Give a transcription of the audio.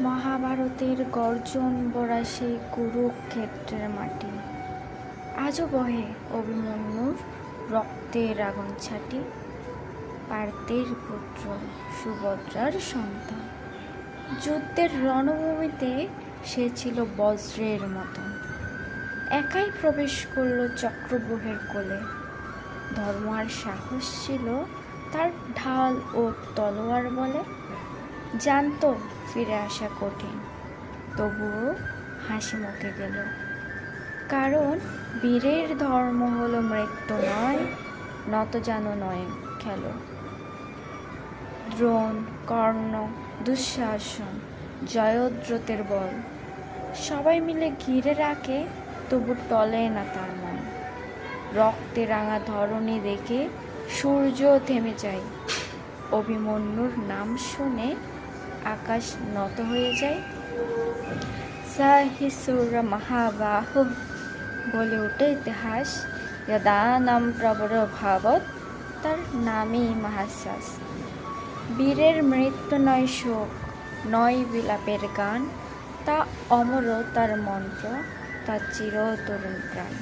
মহাভারতের গর্জন বড়া সেই কুরুক্ষেত্রের মাটি। আজও বহে অভিমন্যুর রক্তের আগুন ছাটি, পার্থের পুত্র সুভদ্রার সন্তান। যুদ্ধের রণভূমিতে সে ছিল বজ্রের মতো। একাই প্রবেশ করল চক্রব্যূহের কোলে। ধর্ম আর সাহস ছিল তার ঢাল ও তলোয়ার বলে। জানতো ফিরে আসা কঠিন। তবুও হাসি মুখে গেল। কারণ বীরের ধর্ম হলো মৃত্যু নয়, নত যেন নয় খেলো। দ্রোণ, কর্ণ, দুঃশাসন, জয়দ্রতের বল, সবাই মিলে ঘিরে রাখে, তবু টলে না তার মন। রক্তে রাঙা ধরণী দেখে সূর্য থেমে যায়। অভিমন্যুর নাম শুনে আকাশ নত হয়ে যায়। সাহিসুর মহাবাহ বলে ওঠে ইতিহাস। যদা নাম প্রবর ভাবত তার নামই মহাশ্বাস বীরের মৃত্যু নয় শোক, নয় বিলাপের গান। তা অমর তার মন্ত্র, তা চির তরুণ প্রাণ।